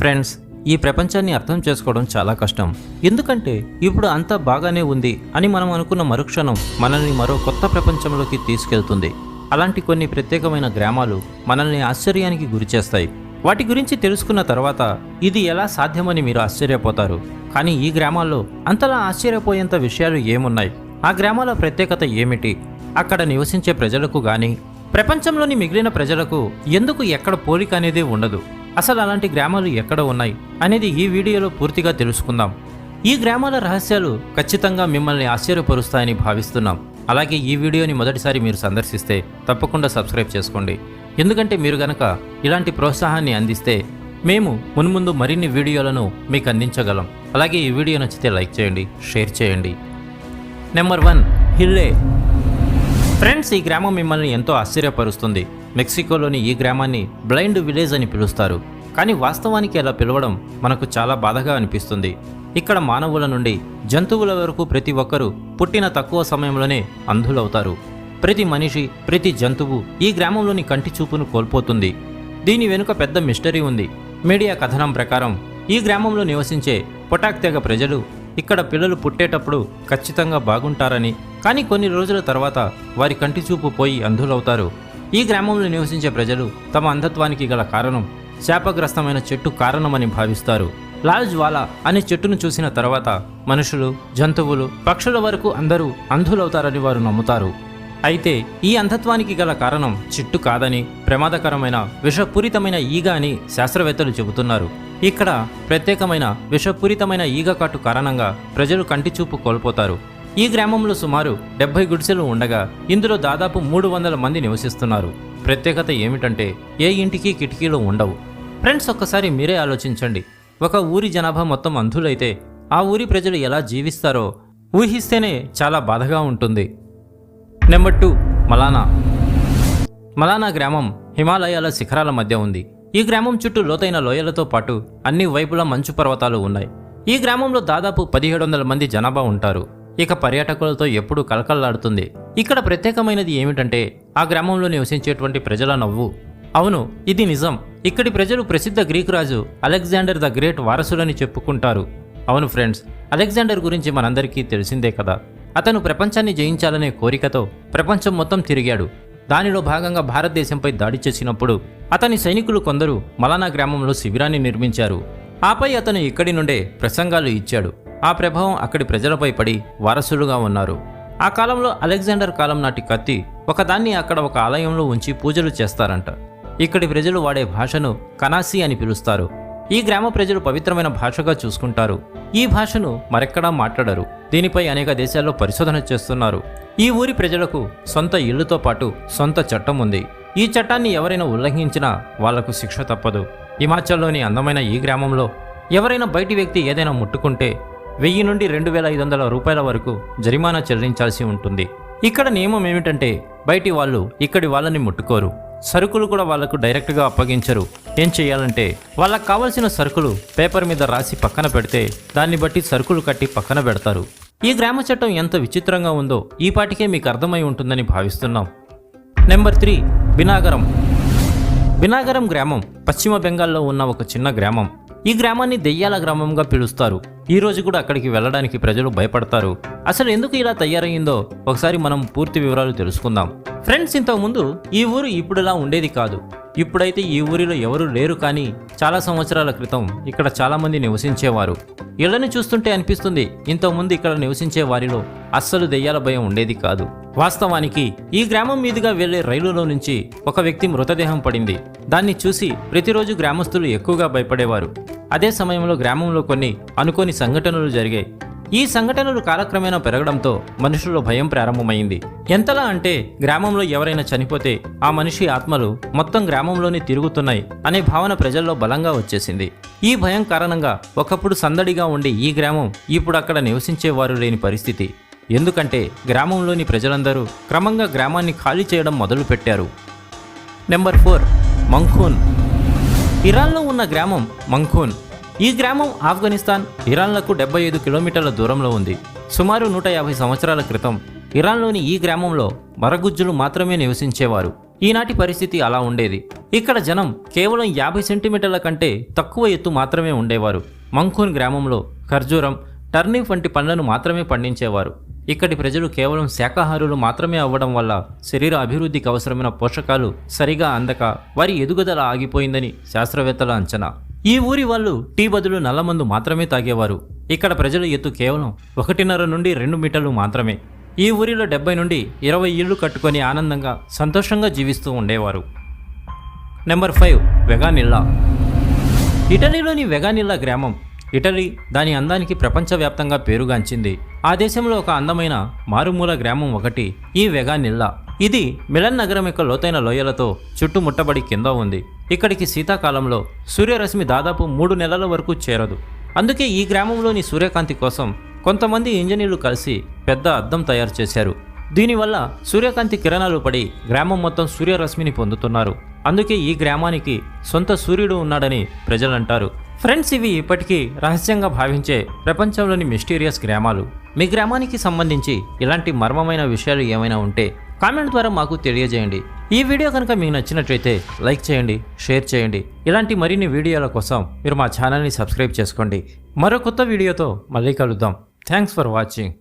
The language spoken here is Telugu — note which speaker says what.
Speaker 1: ఫ్రెండ్స్ ఈ ప్రపంచాన్ని అర్థం చేసుకోవడం చాలా కష్టం. ఎందుకంటే ఇప్పుడు అంతా బాగానే ఉంది అని మనం అనుకున్న మరుక్షణం మనల్ని మరో కొత్త ప్రపంచంలోకి తీసుకెళ్తుంది. అలాంటి కొన్ని ప్రత్యేకమైన గ్రామాలు మనల్ని ఆశ్చర్యానికి గురిచేస్తాయి వాటి గురించి తెలుసుకున్న తర్వాత ఇది ఎలా సాధ్యమని మీరు ఆశ్చర్యపోతారు. కానీ ఈ గ్రామాల్లో అంతలా ఆశ్చర్యపోయేంత విషయాలు ఏమున్నాయి? ఆ గ్రామాల ప్రత్యేకత ఏమిటి? అక్కడ నివసించే ప్రజలకు కానీ ప్రపంచంలోని మిగిలిన ప్రజలకు ఎందుకు ఎక్కడ పోలిక అనేది ఉండదు? అసలు అలాంటి గ్రామాలు ఎక్కడ ఉన్నాయి అనేది ఈ వీడియోలో పూర్తిగా తెలుసుకుందాం. ఈ గ్రామాల రహస్యాలు ఖచ్చితంగా మిమ్మల్ని ఆశ్చర్యపరుస్తాయని భావిస్తున్నాం. అలాగే ఈ వీడియోని మొదటిసారి మీరు సందర్శిస్తే తప్పకుండా సబ్స్క్రైబ్ చేసుకోండి. ఎందుకంటే మీరు గనక ఇలాంటి ప్రోత్సాహాన్ని అందిస్తే మేము మున్ముందు మరిన్ని వీడియోలను మీకు అందించగలం. అలాగే ఈ వీడియో నచ్చితే లైక్ చేయండి షేర్ చేయండి. Number one హిల్లే. ఫ్రెండ్స్ ఈ గ్రామం మిమ్మల్ని ఎంతో ఆశ్చర్యపరుస్తుంది. మెక్సికోలోని ఈ గ్రామాన్ని బ్లైండ్ విలేజ్ అని పిలుస్తారు. కానీ వాస్తవానికి అలా పిలవడం మనకు చాలా బాధగా అనిపిస్తుంది. ఇక్కడ మానవుల నుండి జంతువుల వరకు ప్రతి ఒక్కరూ పుట్టిన తక్కువ సమయంలోనే అంధులవుతారు. ప్రతి మనిషి ప్రతి జంతువు ఈ గ్రామంలోని కంటి చూపును కోల్పోతుంది. దీని వెనుక పెద్ద మిస్టరీ ఉంది. మీడియా కథనం ప్రకారం ఈ గ్రామంలో నివసించే పొటాక్ తెగ ప్రజలు ఇక్కడ పిల్లలు పుట్టేటప్పుడు ఖచ్చితంగా బాగుంటారని కానీ కొన్ని రోజుల తర్వాత వారి కంటి చూపు పోయి అంధులవుతారు. ఈ గ్రామంలో నివసించే ప్రజలు తమ అంధత్వానికి గల కారణం శాపగ్రస్తమైన చెట్టు కారణమని భావిస్తారు. లాల్ జ్వాలా అనే చెట్టును చూసిన తర్వాత మనుషులు జంతువులు పక్షుల వరకు అందరూ అంధులవుతారని వారు నమ్ముతారు. అయితే ఈ అంధత్వానికి గల కారణం చెట్టు కాదని ప్రమాదకరమైన విషపూరితమైన ఈగ అని శాస్త్రవేత్తలు చెబుతున్నారు. ఇక్కడ ప్రత్యేకమైన విషపూరితమైన ఈగ కాటు కారణంగా ప్రజలు కంటి చూపు కోల్పోతారు. ఈ గ్రామంలో సుమారు డెబ్బై గుడిసెలు ఉండగా ఇందులో దాదాపు మూడు వందల మంది నివసిస్తున్నారు. ప్రత్యేకత ఏమిటంటే ఏ ఇంటికి కిటికీలు ఉండవు. ఫ్రెండ్స్ ఒక్కసారి మీరే ఆలోచించండి. ఒక ఊరి జనాభా మొత్తం అంధులైతే ఆ ఊరి ప్రజలు ఎలా జీవిస్తారో ఊహిస్తేనే చాలా బాధగా ఉంటుంది. Number two Malana. మలానా గ్రామం హిమాలయాల శిఖరాల మధ్య ఉంది. ఈ గ్రామం చుట్టూ లోతైన లోయలతో పాటు అన్ని వైపులా మంచు పర్వతాలు ఉన్నాయి. ఈ గ్రామంలో దాదాపు పదిహేడు వందల మంది జనాభా ఉంటారు. ఇక పర్యాటకులతో ఎప్పుడూ కలకల్లాడుతుంది ఇక్కడ ప్రత్యేకమైనది ఏమిటంటే ఆ గ్రామంలో నివసించేటువంటి ప్రజల నవ్వు. అవును ఇది నిజం. ఇక్కడి ప్రజలు ప్రసిద్ధ గ్రీకు రాజు అలెగ్జాండర్ ద గ్రేట్ వారసులని చెప్పుకుంటారు. అవును ఫ్రెండ్స్ అలెగ్జాండర్ గురించి మనందరికీ తెలిసిందే కదా. అతను ప్రపంచాన్ని జయించాలనే కోరికతో ప్రపంచం మొత్తం తిరిగాడు. దానిలో భాగంగా భారతదేశంపై దాడి చేసినప్పుడు అతని సైనికులు కొందరు మలానా గ్రామంలో శిబిరాన్ని నిర్మించారు. ఆపై అతను ఇక్కడి నుండే ప్రసంగాలు ఇచ్చాడు. ఆ ప్రభావం అక్కడి ప్రజలపై పడి వారసులుగా ఉన్నారు. ఆ కాలంలో అలెగ్జాండర్ కాలం నాటి కత్తి ఒకదాన్ని అక్కడ ఒక ఆలయంలో ఉంచి పూజలు చేస్తారంట. ఇక్కడి ప్రజలు వాడే భాషను కనాసి అని పిలుస్తారు. ఈ గ్రామ ప్రజలు పవిత్రమైన భాషగా చూసుకుంటారు. ఈ భాషను మరెక్కడా మాట్లాడరు. దీనిపై అనేక దేశాల్లో పరిశోధన చేస్తున్నారు. ఈ ఊరి ప్రజలకు సొంత ఇల్లుతో పాటు సొంత చట్టం ఉంది. ఈ చట్టాన్ని ఎవరైనా ఉల్లంఘించినా వాళ్ళకు శిక్ష తప్పదు. హిమాచల్లోని అందమైన ఈ గ్రామంలో ఎవరైనా బయటి వ్యక్తి ఏదైనా ముట్టుకుంటే వెయ్యి నుండి రెండు వేల ఐదు వందల రూపాయల వరకు జరిమానా చెల్లించాల్సి ఉంటుంది. ఇక్కడ నియమం ఏమిటంటే బయటి వాళ్ళు ఇక్కడి వాళ్ళని ముట్టుకోరు. సరుకులు కూడా వాళ్ళకు డైరెక్ట్గా అప్పగించరు. ఏం చేయాలంటే వాళ్ళకు కావలసిన సరుకులు పేపర్ మీద రాసి పక్కన పెడితే దాన్ని బట్టి సరుకులు కట్టి పక్కన పెడతారు. ఈ గ్రామ చట్టం ఎంత విచిత్రంగా ఉందో ఈ పాటికే మీకు అర్థమై ఉంటుందని భావిస్తున్నాం. Number three బినాగరం. బినాగరం గ్రామం పశ్చిమ బెంగాల్లో ఉన్న ఒక చిన్న గ్రామం. ఈ గ్రామాన్ని దెయ్యాల గ్రామంగా పిలుస్తారు. ఈ రోజు కూడా అక్కడికి వెళ్ళడానికి ప్రజలు భయపడతారు. అసలు ఎందుకు ఇలా తయారయ్యిందో ఒకసారి మనం పూర్తి వివరాలు తెలుసుకుందాం. ఫ్రెండ్స్ ఇంతకుముందు ఈ ఊరు ఇప్పుడులా ఉండేది కాదు. ఇప్పుడైతే ఈ ఊరిలో ఎవరు లేరు కానీ చాలా సంవత్సరాల క్రితం ఇక్కడ చాలామంది నివసించేవారు. ఇళ్ళను చూస్తుంటే అనిపిస్తుంది ఇంతకుముందు ఇక్కడ నివసించే వారిలో అస్సలు దెయ్యాల భయం ఉండేది కాదు. వాస్తవానికి ఈ గ్రామం మీదుగా వెళ్ళే రైలులో నుంచి ఒక వ్యక్తి మృతదేహం పడింది. దాన్ని చూసి ప్రతిరోజు గ్రామస్తులు ఎక్కువగా భయపడేవారు. అదే సమయంలో గ్రామంలో కొన్ని అనుకోని సంఘటనలు జరిగాయి. ఈ సంఘటనలు కాలక్రమేణా పెరగడంతో మనుషుల్లో భయం ప్రారంభమైంది. ఎంతలా అంటే గ్రామంలో ఎవరైనా చనిపోతే ఆ మనిషి ఆత్మలు మొత్తం గ్రామంలోనే తిరుగుతున్నాయి అనే భావన ప్రజల్లో బలంగా వచ్చేసింది. ఈ భయం కారణంగా ఒకప్పుడు సందడిగా ఉండే ఈ గ్రామం ఇప్పుడు అక్కడ నివసించేవారు లేని పరిస్థితి. ఎందుకంటే గ్రామంలోని ప్రజలందరూ క్రమంగా గ్రామాన్ని ఖాళీ చేయడం మొదలుపెట్టారు. నెంబర్ ఫోర్ మంఖూన్. ఇరాన్లో ఉన్న గ్రామం మంఖూన్. ఈ గ్రామం ఆఫ్ఘనిస్తాన్ ఇరాన్లకు డెబ్బై ఐదు కిలోమీటర్ల దూరంలో ఉంది. సుమారు నూట యాభై సంవత్సరాల క్రితం ఇరాన్లోని ఈ గ్రామంలో మరగుజ్జులు మాత్రమే నివసించేవారు. ఈనాటి పరిస్థితి అలా ఉండేది. ఇక్కడ జనం కేవలం యాభై సెంటీమీటర్ల కంటే తక్కువ ఎత్తు మాత్రమే ఉండేవారు. మంఖూన్ గ్రామంలో ఖర్జూరం టర్నిప్ వంటి పండ్లను మాత్రమే పండించేవారు. ఇక్కడి ప్రజలు కేవలం శాకాహారులు మాత్రమే అవ్వడం వల్ల శరీర అభివృద్ధికి అవసరమైన పోషకాలు సరిగా అందక వారి ఎదుగుదల ఆగిపోయిందని శాస్త్రవేత్తల అంచనా. ఈ ఊరి వాళ్ళు టీ బదులు నల్లమందు మాత్రమే తాగేవారు. ఇక్కడ ప్రజల ఎత్తు కేవలం ఒకటిన్నర నుండి రెండు మీటర్లు మాత్రమే. ఈ ఊరిలో డెబ్బై నుండి ఇరవై ఇళ్ళు కట్టుకొని ఆనందంగా సంతోషంగా జీవిస్తూ ఉండేవారు. Number five Viganella. ఇటలీలోని వెగానిల్లా గ్రామం ఇటలీ దాని అందానికి ప్రపంచవ్యాప్తంగా పేరుగాంచింది. ఆ దేశంలో ఒక అందమైన మారుమూల గ్రామం ఒకటి ఈ వెగానిల్లా ఇది మిలన్ నగరం యొక్క లోతైన లోయలతో చుట్టుముట్టబడి కింద ఉంది. ఇక్కడికి శీతాకాలంలో సూర్యరశ్మి దాదాపు మూడు నెలల వరకు చేరదు. అందుకే ఈ గ్రామంలోని సూర్యకాంతి కోసం కొంతమంది ఇంజనీర్లు కలిసి పెద్ద అద్దం తయారు చేశారు. దీనివల్ల సూర్యకాంతి కిరణాలు పడి గ్రామం మొత్తం సూర్యరశ్మిని పొందుతున్నారు. అందుకే ఈ గ్రామానికి సొంత సూర్యుడు ఉన్నాడని ప్రజలంటారు. ఫ్రెండ్స్ ఇవి ఇప్పటికీ రహస్యంగా భావించే ప్రపంచంలోని మిస్టీరియస్ గ్రామాలు. మీ గ్రామానికి సంబంధించి ఇలాంటి మర్మమైన విషయాలు ఏమైనా ఉంటే కామెంట్ ద్వారా మాకు తెలియజేయండి. ఈ వీడియో కనుక మీకు నచ్చినట్లయితే లైక్ చేయండి షేర్ చేయండి. ఇలాంటి మరిన్ని వీడియోల కోసం మీరు మా ఛానల్ని సబ్స్క్రైబ్ చేసుకోండి. మరో కొత్త వీడియోతో మళ్ళీ కలుద్దాం. Thanks for watching.